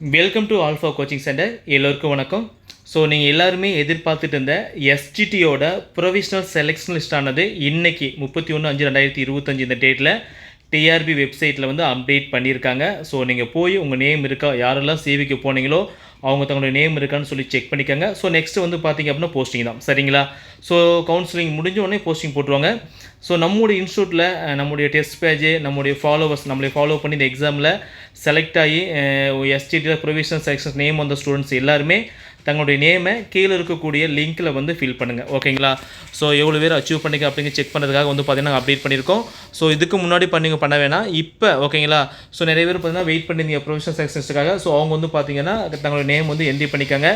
Welcome to Alpha coaching centre எல்லோருக்கும் வணக்கம். So நீங்கள் எல்லாருமே எதிர்பார்த்துட்டு இருந்த எஸ்ஜிடியோட ப்ரொவிஷனல் செலெக்ஷன் லிஸ்ட் ஆனது இன்றைக்கி முப்பத்தி ஒன்று அஞ்சு ரெண்டாயிரத்தி இருபத்தஞ்சு இந்த டேட்டில் டிஆர்பி வெப்சைட்டில் வந்து அப்டேட் பண்ணியிருக்காங்க. ஸோ நீங்கள் போய் உங்கள் நேம் இருக்கா யாரெல்லாம் சேவிக்கு போனீங்களோ அவங்க தங்களுடைய நேம் இருக்கான்னு சொல்லி செக் பண்ணிக்கோங்க. ஸோ நெக்ஸ்ட்டு வந்து பார்த்தீங்க அப்படின்னா போஸ்டிங் தான். சரிங்களா? ஸோ கவுன்சிலிங் முடிஞ்ச உடனே போஸ்டிங் போட்டுருவாங்க. ஸோ நம்முடைய இன்ஸ்டியூட்டில் நம்முடைய டெஸ்ட் பேஜு நம்முடைய ஃபாலோவர்ஸ் நம்மளை ஃபாலோ பண்ணி இந்த எக்ஸாமில் செலக்ட் ஆகி எஸ்டிடியில் ப்ரொவிஷனல் செலெக்ஷன் நேம் வந்த ஸ்டூடெண்ட்ஸ் எல்லாருமே தங்களுடைய நேமை கீழே இருக்கக்கூடிய லிங்க்கில் வந்து ஃபில் பண்ணுங்கள் ஓகேங்களா? ஸோ எவ்வளோ பேர் அச்சீவ் பண்ணிக்க அப்படிங்க செக் பண்ணுறதுக்காக வந்து பார்த்தீங்கன்னா அப்டேட் பண்ணியிருக்கோம். ஸோ இதுக்கு முன்னாடி பண்ணிங்க பண்ண வேணாம். இப்போ ஓகேங்களா? ஸோ நிறைய பேர் பார்த்தீங்கன்னா வெயிட் பண்ணியிருந்தீங்க ப்ரொவிஷனல் செக்ஷன்ஸ்க்காக ஸோ அவங்க வந்து பார்த்தீங்கன்னா தங்களுடைய நேம் வந்து என்ட்ரி பண்ணிக்கோங்க.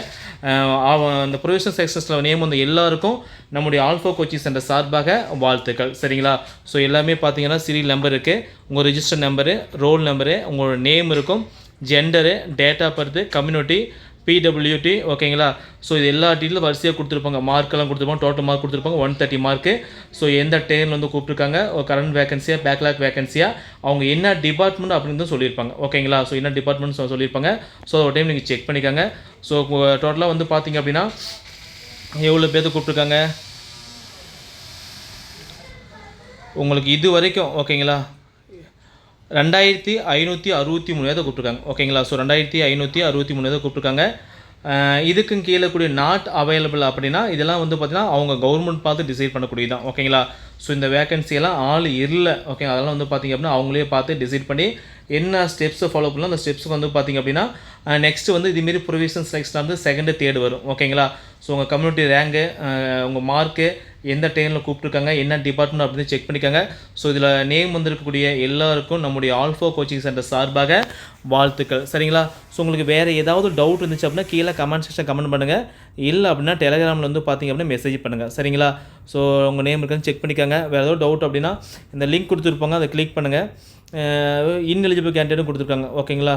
அந்த ப்ரொவிஷனல் செக்ஷன்ஸில் நேம் வந்து எல்லாருக்கும் நம்முடைய ஆல்ஃபோ கோச்சிங் சென்டர் சார்பாக வாழ்த்துக்கள். சரிங்களா? ஸோ எல்லாமே பார்த்தீங்கன்னா சீரியல் நம்பர் இருக்குது உங்கள் ரிஜிஸ்டர் நம்பரு ரோல் நம்பரு உங்களோட நேம் இருக்கும். Gender date of birth community PWD ஓகேங்களா ஸோ இது எல்லா டீட்டெயிலும் வரிசையாக கொடுத்துருப்பாங்க. மார்க்கெல்லாம் கொடுத்துருப்பாங்க. டோட்டல் மார்க் கொடுத்துருப்பாங்க. ஒன் தேர்ட்டி மார்க்கு ஸோ எந்த டேர்னில் வந்து கூப்பிட்டுருக்காங்க? கரண்ட் வேகன்சியாக பேக்லாக் வேகன்சியாக அவங்க என்ன டிபார்ட்மெண்ட் அப்படின்னு தான் சொல்லியிருப்பாங்க. ஓகேங்களா ஸோ என்ன டிபார்ட்மெண்ட் சொல்லியிருப்பாங்க. ஸோ ஒரு டைம் நீங்கள் செக் பண்ணிக்கோங்க. ஸோ டோட்டலாக வந்து பார்த்தீங்க அப்படின்னா எவ்வளோ பேர்த்து கூப்பிட்ருக்காங்க உங்களுக்கு இது வரைக்கும் ஓகேங்களா ரெண்டாயிரத்தி ஐநூற்றி அறுபத்தி மூணு தான் கூப்பிட்ருக்காங்க ஓகேங்களா ஸோ ரெண்டாயிரத்தி ஐநூற்றி அறுபத்தி மூணு தான் கூப்பிட்ருக்காங்க இதுக்கும் கீழே கூடிய நாட் அவைலபிள் அப்படின்னா இதெல்லாம் வந்து பார்த்தீங்கன்னா அவங்க கவர்மெண்ட் பார்த்து டிசைட் பண்ணக்கூடியதான் ஓகேங்களா ஸோ இந்த வேகன்சியெல்லாம் ஆள் இல்லை. ஓகே அதெல்லாம் வந்து பார்த்தீங்க அப்படின்னா அவங்களே பார்த்து டிசைட் பண்ணி என்ன ஸ்டெப்ஸை ஃபாலோ பண்ணலாம். அந்த ஸ்டெப்ஸுக்கு வந்து பார்த்தீங்க அப்படின்னா நெக்ஸ்ட் வந்து இதுமாரி ப்ரொவிஷன் செலெக்ஷன் வந்து செகண்டு தேர்டு வரும். ஓகேங்களா ஸோ உங்கள் கம்யூனிட்டி ரேங்கு உங்கள் மார்க்கு எந்த டைமில் கூப்பிட்ருக்காங்க என்ன டிபார்ட்மெண்ட் அப்படின்னு செக் பண்ணிக்கோங்க. ஸோ இதில் நேம் வந்திருக்கக்கூடிய எல்லாருக்கும் நம்முடைய ஆல்ஃபோ கோச்சிங் சென்டர் சார்பாக வாழ்த்துக்கள். சரிங்களா? ஸோ உங்களுக்கு வேறு ஏதாவது டவுட் இருந்துச்சு அப்படின்னா கீழே கமெண்ட் செக்ஷன் கமெண்ட் பண்ணுங்கள் இல்லை அப்படின்னா டெலகிராமில் வந்து பார்த்தீங்க அப்படின்னா மெசேஜ் பண்ணுங்கள் சரிங்களா? ஸோ உங்கள் நேம் இருக்கான்னு செக் பண்ணிக்கோங்க. வேறு ஏதாவது டவுட் அப்படின்னா இந்த லிங்க் கொடுத்துருப்பாங்க அதை கிளிக் பண்ணுங்கள் இன்எலிஜிபிள் கேண்டிடேட்டும் கொடுத்துருக்காங்க. ஓகேங்களா?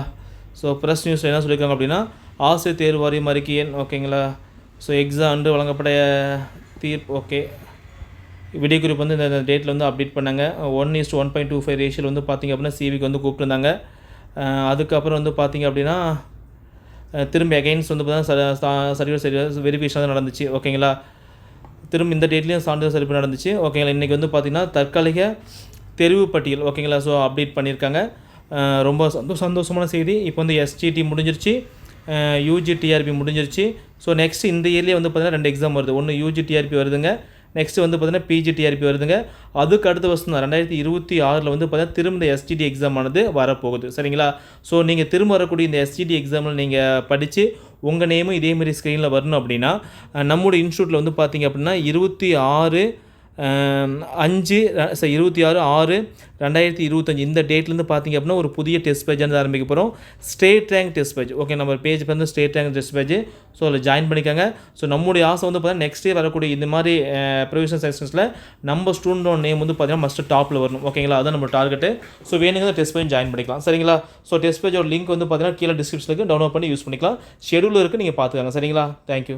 ஸோ ப்ரெஸ் நியூஸில் என்ன சொல்லியிருக்காங்க அப்படின்னா ஆசிரியர் தேர்வு வாரியம் அறிக்கையன் ஓகேங்களா? ஸோ எக்ஸாம் அன்று வழங்கப்பட தீர்ப்பு ஓகே விடிய வந்து இந்த டேட்டில் வந்து அப்டேட் பண்ணாங்க. One is one point two five ரேஷியில் வந்து பார்த்திங்க அப்படின்னா சிவிக்கு வந்து கூப்பிட்டுருந்தாங்க. அதுக்கப்புறம் வந்து பார்த்திங்க அப்படின்னா திரும்பி அகைன்ஸ் வந்து பார்த்தீங்கன்னா சர்வீஸ் வெரிஃபிகேஷன் தான் நடந்துச்சு. ஓகேங்களா திரும்ப இந்த டேட்லேயும் சான்றிதழ் சரிப்பு நடந்துச்சு. ஓகேங்களா இன்றைக்கி வந்து பார்த்திங்கன்னா தற்காலிக தெரிவு பட்டியல். ஓகேங்களா ஸோ அப்டேட் பண்ணியிருக்காங்க. ரொம்ப சந்தோ சந்தோஷமான செய்தி. இப்போ வந்து எஸ்டிடி முடிஞ்சிருச்சு. யூஜி டிஆர்பி முடிஞ்சிருச்சு. ஸோ நெக்ஸ்ட் இந்த இயர்லேயே வந்து பார்த்திங்கன்னா ரெண்டு எக்ஸாம் வருது. ஒன்று யூஜி டிஆர்பி வருதுங்க. நெக்ஸ்ட் வந்து பார்த்தீங்கன்னா பிஜிடிஆர்பி வருதுங்க. அதுக்கு அடுத்த வருஷம் தான் ரெண்டாயிரத்தி இருபத்தி ஆறில் வந்து பார்த்தீங்கன்னா திரும்ப இந்த எஸ்டிடி எக்ஸாம் ஆனது வரப்போகுது. சரிங்களா? ஸோ நீங்கள் திரும்ப வரக்கூடிய இந்த எஸ்டிடி எக்ஸாமில் நீங்கள் படித்து உங்கள் நேமும் இதேமாரி ஸ்க்ரீனில் வரணும் அப்படின்னா நம்மளோட நம்முடைய இன்ஸ்டியூட்டில் வந்து பார்த்தீங்க அப்படின்னா இருபத்தி ஆறு அஞ்சு அஹ், இருபத்தி ஆறு ஆறு ரெண்டாயிரத்தி இருபத்தஞ்சி. இந்த டேட்லேருந்து பார்த்தீங்க அப்படின்னா ஒரு புதிய டெஸ்ட் பேஜ் வந்து ஆரம்பிக்க போகிறோம் state rank test page okay நம்ம பேஜ் வந்து state rank test page so அதில் ஜாயின் பண்ணிக்கோங்க. ஸோ நம்முடைய ஆசை வந்து பார்த்தீங்கன்னா நெக்ஸ்ட் இயர் வரக்கூடிய இந்த மாதிரி ப்ரொவிஷன் செக்ஷன்ஸில் நம்ம ஸ்டூடெண்டோட நேம் வந்து பார்த்தீங்கன்னா மஸ்ட்டு டாப்பில் வரணும். ஓகேங்களா அதான் நம்ம டார்கெட்டு ஸோ வேணுங்கிற டெஸ்ட் பேஜ் ஜாயின் பண்ணிக்கலாம். சரிங்களா? ஸோ டெஸ்ட் பேஜோட லிங்க் வந்து பார்த்தீங்கன்னா கீழே டிஸ்கிரிப்ஷனுக்கு டவுன்லோட் பண்ணி யூஸ் பண்ணிக்கலாம். ஷெடியூல் இருக்குது நீங்கள் பார்த்துக்கோங்க சரிங்களா? தேங்க்யூ